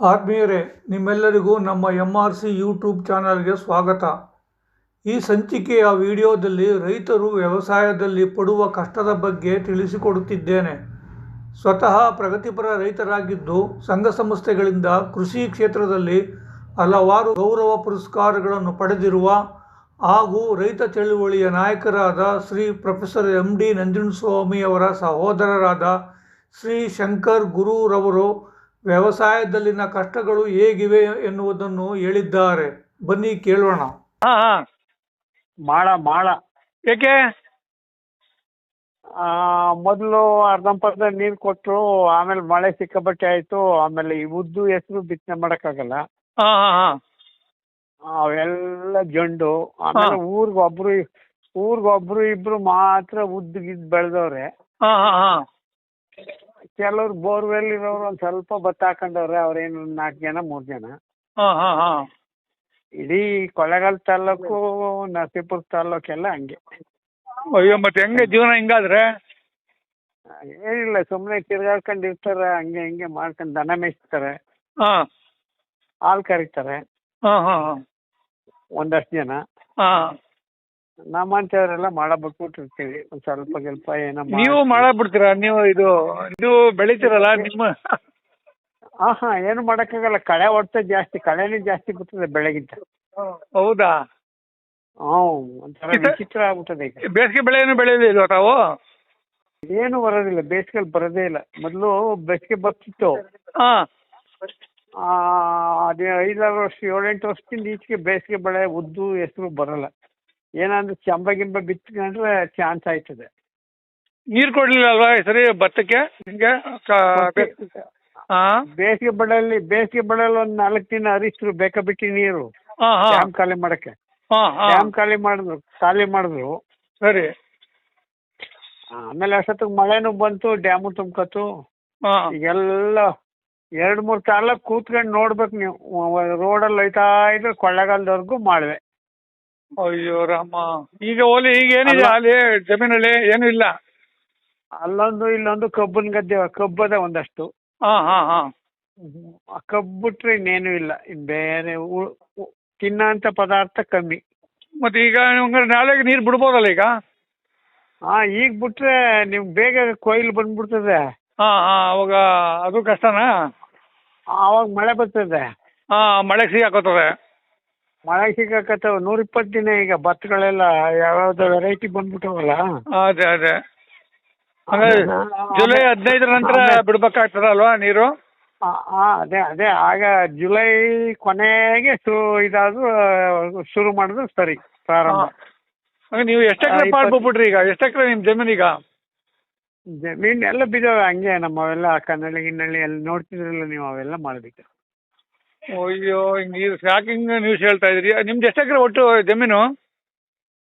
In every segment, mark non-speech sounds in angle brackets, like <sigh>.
ಆತ್ಮೀಯರೇ, ನಿಮ್ಮೆಲ್ಲರಿಗೂ ನಮ್ಮ ಎಂ ಆರ್ ಸಿ ಯೂಟ್ಯೂಬ್ ಚಾನಲ್ಗೆ ಸ್ವಾಗತ. ಈ ಸಂಚಿಕೆಯ ವಿಡಿಯೋದಲ್ಲಿ ರೈತರು ವ್ಯವಸಾಯದಲ್ಲಿ ಪಡುವ ಕಷ್ಟದ ಬಗ್ಗೆ ತಿಳಿಸಿಕೊಡುತ್ತಿದ್ದೇನೆ. ಸ್ವತಃ ಪ್ರಗತಿಪರ ರೈತರಾಗಿದ್ದು, ಸಂಘ ಸಂಸ್ಥೆಗಳಿಂದ ಕೃಷಿ ಕ್ಷೇತ್ರದಲ್ಲಿ ಹಲವಾರು ಗೌರವ ಪುರಸ್ಕಾರಗಳನ್ನು ಪಡೆದಿರುವ ಹಾಗೂ ರೈತ ಚಳುವಳಿಯ ನಾಯಕರಾದ ಶ್ರೀ ಪ್ರೊಫೆಸರ್ ಎಂ ಡಿ ನಂಜುಂಡಸ್ವಾಮಿಯವರ ಸಹೋದರರಾದ ಶ್ರೀ ಶಂಕರ್ ಗುರುರವರು ವ್ಯವಸಾಯದಲ್ಲಿನ ಕಷ್ಟಗಳು ಹೇಗಿವೆ ಎನ್ನುವುದನ್ನು ಹೇಳಿದ್ದಾರೆ. ಬನ್ನಿ ಕೇಳೋಣ. ಹಾ ಹಾ. ಮಾಳ ಮಾಳ ಏಕೆ? ಆ, ಮೊದಲು ಅರ್ಧಂಪರ್ಧ ನೀರು ಕೊಟ್ಟರು ಆಮೇಲೆ ಮಳೆ ಸಿಕ್ಕಾಪಟ್ಟೆ ಆಯ್ತು ಆಮೇಲೆ ಈ ಉದ್ದು ಹೆಸರು ಬಿತ್ತನೆ ಮಾಡೋಕ್ಕಾಗಲ್ಲ. ಹಾ ಹಾ ಹಾ. ಅವೆಲ್ಲ ಜಂಡು. ಆಮೇಲೆ ಊರ್ಗೊಬ್ರು ಊರಿಗೆ ಒಬ್ರು ಊರಿಗೆ ಒಬ್ರು ಇಬ್ರು ಮಾತ್ರ ಉದ್ದು ಗಿದ್ದು ಬೆಳೆದವ್ರೆ. ಹಾ ಹಾ ಹಾ. ಕೆಲವ್ರು ಬೋರ್ವೆಲ್ ಇರೋರು ಒಂದ್ ಸ್ವಲ್ಪ ಭತ್ತ ಹಾಕೊಂಡವ್ರೆ ಅವ್ರೇನು ನಾಕ್ ಜನ ಮೂರ್ ಜನ. ಹಾ ಹಾ ಹಾ. ಇಡೀ ಕೊಳ್ಳೇಗಾಲ ತಾಲೂಕು ನರಸೀಪುರ ತಾಲೂಕೆಲ್ಲ ಹಂಗೆ. ಅಯ್ಯೋ ಮತ್ತೆ ಹೆಂಗೆ ಜೀವನ ಹಿಂಗಾದ್ರೆ? ಏನಿಲ್ಲ ಸುಮ್ಮನೆ ತಿರ್ಗಾಡ್ಕೊಂಡು ಇರ್ತಾರೆ ಹಂಗೆ ಹಿಂಗೆ ಮಾಡ್ಕೊಂಡು ದನ ಮೇಯಿಸ್ತಾರೆ. ಹಾ. ಹಾಲು ಕರೀತಾರೆ. ಹಾ ಹಾ ಹಾ. ಒಂದಷ್ಟು ಜನ. ಹಾ. ನಮ್ಮಂಥವ್ರೆಲ್ಲ ಮಾಡ ಬಿಟ್ಬಿಟ್ಟಿರ್ತೀವಿ ಒಂದು ಸ್ವಲ್ಪ ಸ್ವಲ್ಪ ಏನೋ ನೀವು ನೀವು ಮಾಡಬಿಡ್ತೀರಾ ನೀವು ಇದು ಇದು ಬೆಳಿತೀರಲ್ಲ ನಿಮ್ಮ? ಹಾ ಹಾ ಏನು ಮಾಡಕ್ಕಾಗಲ್ಲ. ಕಳೆ ಹೊಡ್ತ ಜಾಸ್ತಿ ಕಳೆನೇ ಜಾಸ್ತಿ ಬಿಡ್ತದೆ ಬೆಳೆಗಿಂತ. ಹೌದಾ? ಹ್ಞೂ ಒಂಥರ ಇದು- ವಿಚಿತ್ರ ಆಗ್ಬಿಟ್ಟದೆ ಈಗ. ಬೇಸಿಗೆ ಬೆಳೆ ಏನು ಬೆಳೆಯಲಿಲ್ವಾ ತಾವು? ಏನು ಬರೋದಿಲ್ಲ ಬೇಸಿಗೆ ಬರೋದೇ ಇಲ್ಲ. ಮೊದಲು ಬೇಸಿಗೆ ಬರ್ತಿತ್ತು. ಹಾ. ಆ, ಅದೇ ಐದಾರು ವರ್ಷ ಏಳೆಂಟು ವರ್ಷದಿಂದ ಈಚೆಗೆ ಬೇಸಿಗೆ ಬೆಳೆ ಉದ್ದು ಹೆಸರು ಬರಲ್ಲ. ಏನಂದ್ರೆ ಚಂಬ ಗಿಂಬ ಬಿತ್ಕೊಂಡ್ರೆ ಚಾನ್ಸ್ ಆಯ್ತದೆ. ನೀರು ಕೊಡ್ಲಿಲ್ಲ ಅಲ್ವಾ ಈ ಸರಿ ಭತ್ತಕ್ಕೆ? ನಿಮ್ಗೆ? ಹಾ ಬೇಸಿಗೆ ಬಡಲ್ಲಿ ಬೇಸಿಗೆ ಬಡಲ್ಲಿ ಒಂದು ನಾಲ್ಕು ದಿನ ಹರಿಸ್ರು ಬೇಕಾ ಬಿಟ್ಟು ನೀರು. ಹಾ ಹಾ. ಡ್ಯಾಮ್ ಖಾಲಿ ಮಾಡಕ್ಕೆ. ಹಾ ಹಾ. ಡ್ಯಾಮ್ ಖಾಲಿ ಮಾಡಿದ್ರು ಖಾಲಿ ಮಾಡಿದ್ರು. ಸರಿ. ಆಮೇಲೆ ಅಷ್ಟೊತ್ತಿಗೆ ಮಳೆನೂ ಬಂತು ಡ್ಯಾಮು ತುಂಬಕತ್ತು. ಹಾ. ಈಗೆಲ್ಲ ಎರಡು ಮೂರು ತಾಲ ಕೂತ್ಕೊಂಡು ನೋಡ್ಬೇಕು ನೀವು. ರೋಡಲ್ಲಿ ಹೋಯ್ತಾ ಇದ್ರೆ ಕೊಳ್ಳೆಗಾಲದವರೆಗೂ ಮಾಡುವೆ ಅಯ್ಯೋ ರಾಮ ಈಗ ಓಲಿ ಈಗ ಏನಿದೆ? ಅಲ್ಲಿ. ಜಮೀನಲ್ಲಿ ಏನು ಇಲ್ಲ? ಅಲ್ಲೊಂದು ಇಲ್ಲೊಂದು ಕಬ್ಬಿನ ಗದ್ದೆ ಕಬ್ಬದ ಒಂದಷ್ಟು. ಹಾ ಹಾ ಹಾ. ಆ ಕಬ್ಬು ಬಿಟ್ರೆ ಇನ್ನೇನು ಇಲ್ಲ. ಇನ್ ಬೇರೆ ತಿನ್ನಂತ ಪದಾರ್ಥ ಕಮ್ಮಿ. ಮತ್ತೆ ಈಗ ನಾಳೆಗೆ ನೀರು ಬಿಡ್ಬೋದಲ್ಲ ಈಗ? ಹಾ ಈಗ ಬಿಟ್ರೆ ನಿಮ್ ಬೇಗ ಕೊಯ್ಲು ಬಂದ್ಬಿಡ್ತದೆ. ಹಾ ಹಾ ಅವಾಗ ಅದು ಕಷ್ಟನಾ? ಆವಾಗ ಮಳೆ ಬರ್ತದೆ. ಹಾ ಮಳೆ ಸಿಗಾಕೋತದೆ ಮಳೆ ಸಿಗಾಕತ್ತಾವ ನೂರ ಇಪ್ಪತ್ತು ದಿನ ಈಗ ಭತ್ತಗಳೆಲ್ಲ ಯಾವ್ಯಾವ್ದು ವೆರೈಟಿ ಬಂದ್ಬಿಟ್ಟವಲ್ಲ? ಅದೇ ಅದೇ. ಜುಲೈ ಹದಿನೈದರ ನಂತರ ಬಿಡ್ಬೇಕಾಗ್ತದ ಅಲ್ವಾ ನೀರು? ಆ, ಆ, ಅದೇ ಅದೇ. ಆಗ ಜುಲೈ ಕೊನೆಗೆ ಶು ಇದಾದ್ರು ಶುರು ಮಾಡಿದ್ರು ಸರಿ ಪ್ರಾರಂಭ. ಹಂಗ ನೀವು ಎಷ್ಟು ಎಕರೆ ಈಗ? ಎಷ್ಟು ಎಕರೆ ನಿಮ್ಮ ಈಗ? ಜಮೀನ್ ಎಲ್ಲ ಬಿದ್ದಾವೆ ಹಂಗೆ ನಮ್ಮವೆಲ್ಲ ಕನ್ನಡಿ ಗಿನ್ನಳ್ಳಿ ಎಲ್ಲ ನೋಡ್ತಿದ್ರಲ್ಲ ನೀವು ಅವೆಲ್ಲ ಮಾಡ್ಬೇಕು ಅಯ್ಯೋ ನೀರು ಶಾಕಿಂಗ್ ನ್ಯೂಸ್ ಹೇಳ್ತಾ ಇದ್ರಿ. ನಿಮ್ದು ಎಷ್ಟು ಎಕರೆ ಒಟ್ಟು ಜಮೀನು?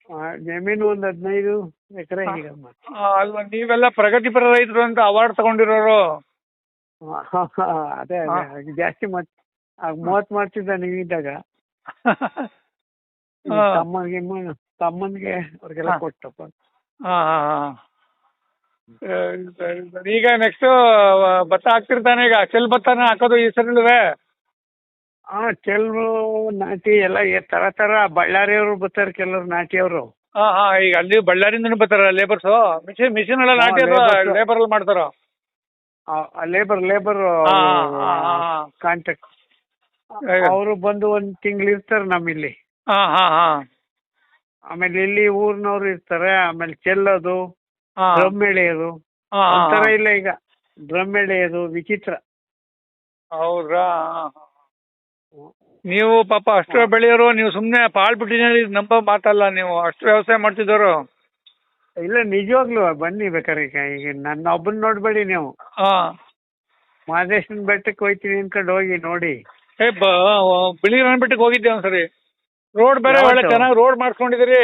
ಆ, ಜಮೀನು ಒಂದು ಹದಿನೈದು ಎಕರೆ ಈಗ ಆ, ಅಲ್ವಾ? ನೀವೆಲ್ಲ ಪ್ರಗತಿಪರ ರೈತರು ಅಂತ ಅವಾರ್ಡ್ ತಗೊಂಡಿರೋರು. ಅದೇ ಹಾ. ಅದೇ ಜಾಸ್ತಿ ಮತ್ ಆಗ ಮೂವತ್ತು ಮಾಡ್ತಿದ್ದ ನೀವಿದ್ದಾಗ ಇದ್ದಾಗ. <laughs> ಹಾ. ತಮ್ಮನಿಗೆ ತಮ್ಮನಿಗೆ ಅವ್ರಿಗೆಲ್ಲ ಹಾ. ಕೊಟ್ಟಪ್ಪ. ಹಾ ಹಾ ಹಾ. ಸರಿ ಸರಿ ಸರಿ. ಈಗ ನೆಕ್ಸ್ಟ್ ಭತ್ತ ಹಾಕ್ತಿರ್ತಾನೆ ಈಗ. ಚೆಲ್ ಭತ್ತನ ಹಾಕೋದು ಈ ಸರಿಲ್ವೇ? ಹಾ ಕೆಲವು ನಾಟಿ ಎಲ್ಲ ಏ- ತರ ತರ ಬಳ್ಳಾರಿಯವರು ಬರ್ತಾರೆ ಕೆಲವ್ರು ನಾಟಿಯವರು. ಹಾ ಹಾ ಈಗ ಅಲ್ಲಿ ಬಳ್ಳಾರಿಂದನೂ ಬರ್ತಾರ ಲೇಬರ್ಸ್ ಮಿಷಿನ್ ಮಿಷಿನ್ ಎಲ್ಲ ನಾಟಿ labours. ಲೇಬರ್ ಅಲ್ಲಿ ಮಾಡ್ತಾರ ಲೇಬರ್ ಲೇಬರ್ ಹಾ ಹಾ ಹಾ ಕಾಂಟ್ಯಾಕ್ಟ್ ಅವರು ಬಂದು ಒಂದ್ ತಿಂಗಳು ಇರ್ತಾರೆ ನಮ್ಮಿಲ್ಲಿ. ಇಲ್ಲಿ ಹಾ ಹಾ. ಆಮೇಲೆ ಇಲ್ಲಿ ಊರ್ನವ್ರು ಇರ್ತಾರೆ ಆಮೇಲೆ ಚೆಲ್ಲೋದು ಹಾ. ಡ್ರಮ್ ಎಳೆಯೋದು. ಹಾ. ಒಂಥರ ಇಲ್ಲ ಈಗ. ಡ್ರಮ್ ಎಳೆಯೋದು ವಿಚಿತ್ರ. ಹೌದ್ರಾ? ಹಾ, ಹಾ. ನೀವು ಪಾಪ ಅಷ್ಟು ಬೆಳೆಯೋರು ನೀವು ಸುಮ್ಮನೆ ಪಾಳ್ ಬಿಟ್ಟಿದ್ದೀರಿ ನಂಬ ಮಾತಲ್ಲ ನೀವು. ಅಷ್ಟು ವ್ಯವಸಾಯ ಮಾಡ್ತಿದ್ದವರು. ಇಲ್ಲ ನಿಜವಾಗ್ಲು ಬನ್ನಿ ಬೇಕಾದ್ರೆ ಈಗ ಈಗ ನನ್ನ ಒಬ್ಬನ್ ನೋಡ್ಬೇಡಿ ನೀವು. ಹಾ. ಮಹದೇಶನ್ ಬೆಟ್ಟಕ್ಕೆ ಹೋಯ್ತೀನಿ ಅನ್ಕೊಂಡು ಹೋಗಿ ನೋಡಿ. ಏ ಬೆಟ್ಟಕ್ಕೆ ಹೋಗಿದ್ದೆ ಒಂದ್ಸರಿ. ರೋಡ್ ಬೇರೆ ಒಳ್ಳೆ ಚೆನ್ನಾಗಿ ರೋಡ್ ಮಾಡ್ಕೊಂಡಿದ್ದೀರಿ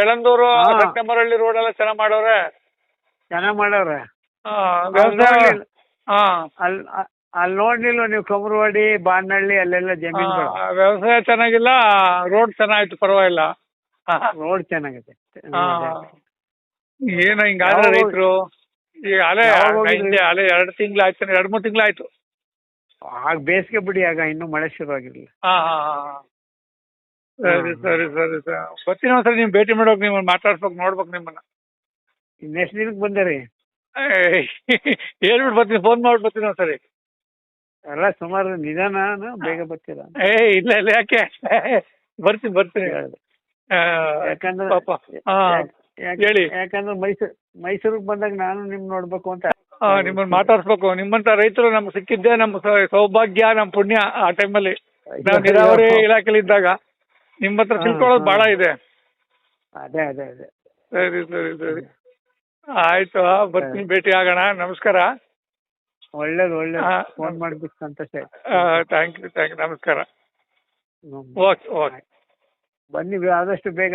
ಎಳಂದೂರು ಸೆಪ್ಟೆಂಬರ್ ರೋಡ್ ಎಲ್ಲ ಚೆನ್ನಾಗಿ ಮಾಡೋರೆ. ಚೆನ್ನಾಗ್ ಮಾಡವ್ರೆ ಹಾ ಅಲ್ಲಿ ವ್ಯವಸಾಯ ನೋಡ್ಲಿಲ್ಲ ಹಾ. ಅಲ್ಲಿ ಅಲ್ಲಿ ನೋಡ್ಲಿಲ್ಲ ನೀವು ಕಮರವಾಡಿ ಬಾನಹಳ್ಳಿ ಅಲ್ಲೆಲ್ಲ ಜಮೀನುಗಳು? ವ್ಯವಸಾಯ ಚೆನ್ನಾಗಿಲ್ಲ ರೋಡ್ ಚೆನ್ನಾಗಿತ್ತು ಪರವಾಗಿಲ್ಲ. ರೋಡ್ ಚೆನ್ನಾಗಿದೆ ಏನ ಹಿಂಗಾದ್ರೆ ರೈತರು? ಈಗ ಅಲೆ? ಅಲೆ ಎರಡು ತಿಂಗಳು ಆಯ್ತು ಎರಡು ಮೂರು ತಿಂಗಳು ಆಯ್ತು. ಆಗ ಬೇಸಿಗೆ ಬಿಡಿ ಆಗ ಇನ್ನೂ ಮಳೆ ಶುರು ಆಗಿರಲಿಲ್ಲ ಸರಿ ಸರಿ ಸರಿ ಸರಿ. ಬರ್ತೀನಿ ಒಂದ್ಸರಿ ನೀವು ಭೇಟಿ ಮಾಡೋಕೆ ನಿಮ್ಮನ್ನ ಮಾತಾಡ್ಸ್ಬೇಕು ನೋಡ್ಬೇಕು ನಿಮ್ಮನ್ನ. ನೆಕ್ಸ್ಟ್ ದಿನಕ್ಕೆ ಬಂದೆ ರೀ. ಹೇಳ್ಬಿಟ್ಟು ಬರ್ತೀನಿ ಫೋನ್ ಮಾಡ್ಬಿಟ್ಟು ಬರ್ತೀನಿ ಒಂದ್ಸರಿ. ಎಲ್ಲ ಸುಮಾರು ನಿಧಾನ ಬೇಗ ಬರ್ತೀರ? ಏ ಇಲ್ಲ ಇಲ್ಲ ಯಾಕೆ? ಬರ್ತೀನಿ ಬರ್ತೀನಿ. ಆ, ಯಾಕಂದ್ರೆ ಪಾಪ ಹಾ ಹೇಳಿ. ಯಾಕಂದ್ರೆ ಮೈಸೂರು ಮೈಸೂರಿಗೆ ಬಂದಾಗ ನಾನು ನಿಮ್ ನೋಡ್ಬೇಕು ಅಂತ. ಹಾ ನಿಮ್ಮನ್ನ ಮಾತಾಡ್ಸ್ಬೇಕು. ನಿಮ್ಮಂತ ರೈತರು ನಮ್ಗೆ ಸಿಕ್ಕಿದ್ದೆ ನಮ್ಮ ಸೌ- ಸೌಭಾಗ್ಯ ನಮ್ಮ ಪುಣ್ಯ ಆ ಟೈಮಲ್ಲಿ. ನಾವು ನೀರಾವರಿ ಇಲಾಖೆಲಿ ಇದ್ದಾಗ ನಿಮ್ಮ ಹತ್ರ ತಿಳ್ಕೊಳ್ಳೋದು ಬಹಳ ಇದೆ. ಅದೇ ಅದೇ ಅದೇ. ಸರಿ ಸರಿ ಸರಿ. ಆಯ್ತು ಬರ್ತೀನಿ ಭೇಟಿ ಆಗೋಣ. ನಮಸ್ಕಾರ. ಒಳ್ಳೇದು ಒಳ್ಳೇದು. ಫೋನ್ ಮಾಡಿದ್ದಕ್ಕೆ ಸಂತೋಷ ಆಯ್ತು. ಥ್ಯಾಂಕ್ ಯು ಥ್ಯಾಂಕ್ ಯು ನಮಸ್ಕಾರ. ಓಕೆ ಓಕೆ ಬನ್ನಿ ಆದಷ್ಟು ಬೇಗ.